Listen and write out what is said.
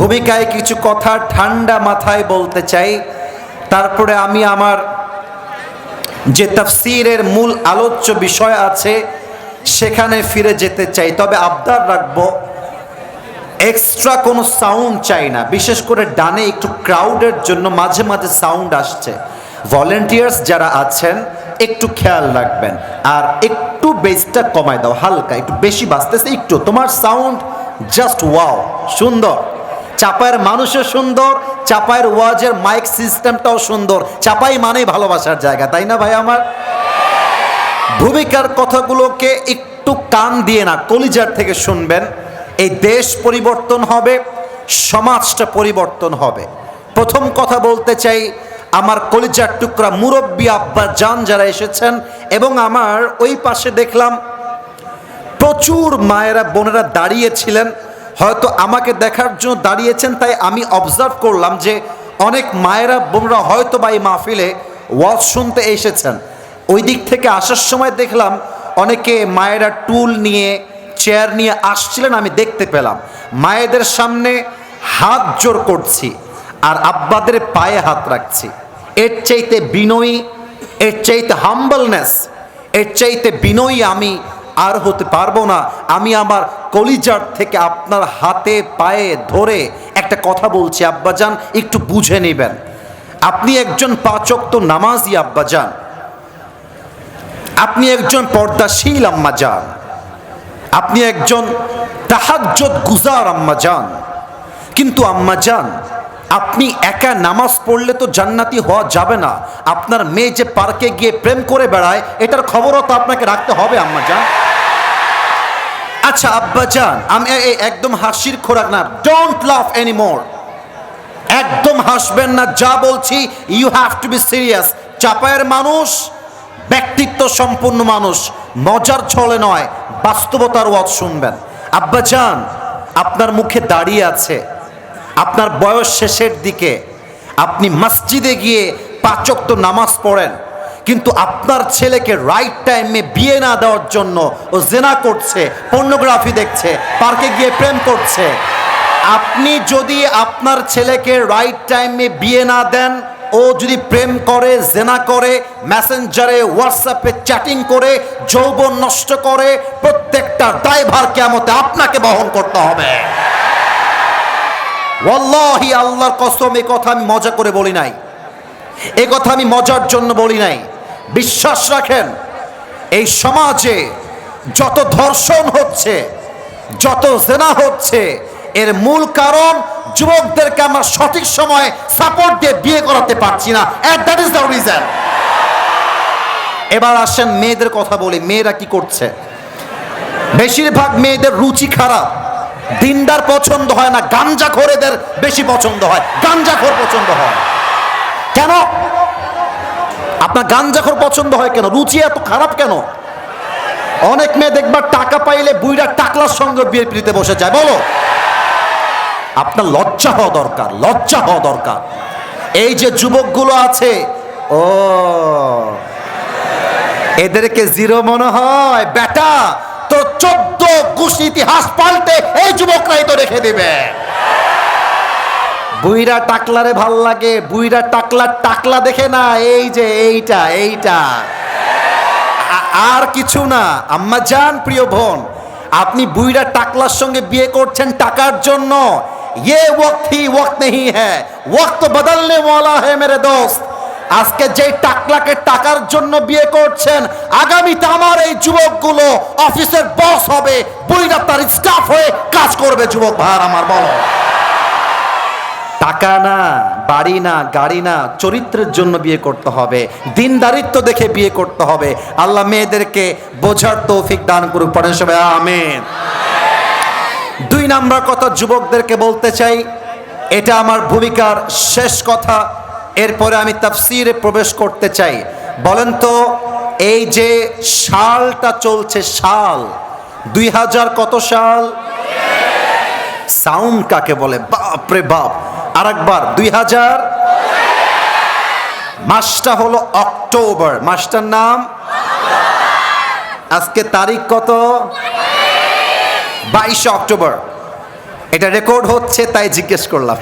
ভূমিকায় কিছু কথা ঠান্ডা মাথায় বলতে চাই। তারপরে আমি আমার যে তাফসিরের মূল আলোচ্য বিষয় আছে, সেখানে ফিরে যেতে চাই। তবে আবদার রাখব এক্সট্রা কোনো সাউন্ড চাই না। বিশেষ করে ডানে একটু ক্রাউডের জন্য মাঝে মাঝে সাউন্ড আসছে। ভলেন্টিয়ার্স যারা আছেন, একটু খেয়াল রাখবেন। আর একটু বেসটা কমায় দাও, হালকা, একটু বেশি বাঁচতেছে একটু। তোমার সাউন্ড জাস্ট ওয়াও সুন্দর। চাপায়ের মানুষও সুন্দর, চাপায়ের ওয়াজের মাইক সিস্টেমটাও সুন্দর। চাপাই মানেই ভালোবাসার জায়গা, তাই না ভাই আমার? ভূমিকার কথাগুলোকে একটু কান দিয়ে না, কলিজার থেকে শুনবেন। এই দেশ পরিবর্তন হবে, সমাজটা পরিবর্তন হবে। প্রথম কথা বলতে চাই, আমার কলিজার টুকরা মুরব্বী আব্বা যান যারা এসেছেন, এবং আমার ওই পাশে দেখলাম, প্রচুর মায়েরা, বোনেরা দাঁড়িয়েছিলেন হয়তো আমাকে দেখার জন্য দাঁড়িয়েছেন, তাই আমি অবজার্ভ করলাম যে অনেক মায়েরা, বোনরা হয়তো বা এই মাহফিলে ওয়াজ শুনতে এসেছেন। ওই দিক থেকে আসার সময় দেখলাম অনেকে মায়েরা টুল নিয়ে চেয়ার নিয়ে আসছিলেন, আমি দেখতে পেলাম। মায়েদের সামনে হাত জোর করছি আর আব্বাদের পায়ে হাত রাখছি। এর চাইতে বিনয়ী, এর চাইতে হাম্বলনেস এর চাইতে বিনয়ী আমি আর হতে পারব না। আমি আমার কলিজার থেকে আপনার হাতে পায়ে ধরে একটা কথা বলছি, আব্বাজান, একটু বুঝে নেবেন। আপনি একজন পাচক তো নামাজি, আব্বাজান। আপনি একজন পর্দাশীল আম্মা যান আপনি একজন তাহাজ্জত গুজার আম্মা যান কিন্তু আম্মা যান আপনি একা নামাজ পড়লে তো জান্নাতি হওয়া যাবে না। আপনার মেয়ে যে পার্কে গিয়ে প্রেম করে বেড়ায়, এটার খবরও তো আপনাকে রাখতে হবে আম্মা যান আচ্ছা আব্বা যান আমি একদম হাসির খোরাক না ডোন্ট লাভ এনি মোর একদম হাসবেন না, যা বলছি you have to be serious চাপায়ের মানুষ, ব্যক্তিত্ব সম্পন্ন মানুষ, মজার ছলে নয়, বাস্তবতার ওয়াজ শুনবেন। আব্বা যান আপনার মুখে দাঁড়িয়ে আছে, আপনার বয়স শেষের দিকে, আপনি মসজিদে গিয়ে পাচক তো নামাজ পড়েন কিন্তু আপনার ছেলেকে রাইট টাইমে বিয়ে না দেওয়ার জন্য ও জেনা করছে পর্নোগ্রাফি দেখছে পার্কে গিয়ে প্রেম করছে। আপনি যদি আপনার ছেলেকে রাইট টাইমে বিয়ে না দেন, ও যদি প্রেম করে, জেনা করে মেসেঞ্জারে হোয়াটসঅ্যাপে চ্যাটিং করে, যৌবন নষ্ট করে, প্রত্যেকটা দায়ভার কেমতে আপনাকে বহন করতে হবে। আল্লাহর কসম এই কথা আমি মজা করে বলি নাই। এ কথা আমি মজার জন্য বলি নাই। বিশ্বাস রাখেন, এই সমাজে যত ধর্ষণ হচ্ছে, যত জেনা হচ্ছে, এর মূল কারণ যুবকদেরকে আমরা সঠিক সময়ে সাপোর্ট দিয়ে বিয়ে করাতে পারছি না। দ্যাট ইজ দ্য রিজন এবার আসেন মেয়েদের কথা বলি, মেয়েরা কি করছে? বেশিরভাগ মেয়েদের রুচি খারাপ। দিনদার পছন্দ হয় না গাঞ্জা খোরেদের বেশি পছন্দ হয়। গাঞ্জা খোর পছন্দ হয়। কেন? আপনার গাঞ্জাখোর পছন্দ হয় কেন? রুচি এত খারাপ কেন? অনেক মেয়ে দেখবার টাকা পাইলে বুইরা টাকলার সঙ্গে বিয়ে পিড়িতে বসে যায়। বলো। আপনার লজ্জা হওয়া দরকার, লজ্জা হওয়া দরকার। এই যে যুবকগুলো আছে, ও, এদেরকে জিরো মনে হয়। বেটা তো চোদ্দ গুষ্টি ইতিহাস পাল্টে এই যুবকরাই তো রেখে দিবে। বুইরা টাকলারে ভাল লাগে বুইরা টাকলার টাকলা দেখে না এই যে এইটা এইটা আ- আর কিছু না আম্মা যান প্রিয় বোন আপনি বুইরা টাকলার সঙ্গে বিয়ে করছেন টাকার জন্য ये वक्त ही वक्त नहीं है वक्त बदलने वाला है मेरे दोस्त আজকে যেই টাকলাকে টাকার জন্য বিয়ে করছেন আগামীতে আমার এই যুবকগুলো অফিসের বস হবে বুইরা তার স্টাফ হয়ে কাজ করবে যুবক ভাইয়ার আমার বলো টাকা না, বাড়ি না, গাড়ি না, চরিত্রের জন্য বিয়ে করতে হবে। দিনদারিত্ব দেখে বিয়ে করতে হবে। আল্লাহ মেয়েদেরকে বোঝার তৌফিক দান করুক। পড়েন সবাই, আমেন। দুই নাম্বার কথা যুবকদেরকে বলতে চাই, এটা আমার ভূমিকার শেষ কথা। এরপরে আমি তাফসিরে প্রবেশ করতে চাই। বলেন তো, এই যে সালটা চলছে, সাল, দুই হাজার কত সাল? সাউন্ড কাকে বলে? বাপ রে বাপ। আরেকবার, দুই হাজার। মাসটা হলো অক্টোবর। মাসটার নাম? আজকে তারিখ কত? বাইশে অক্টোবর। এটা রেকর্ড হচ্ছে, তাই জিজ্ঞেস করলাম।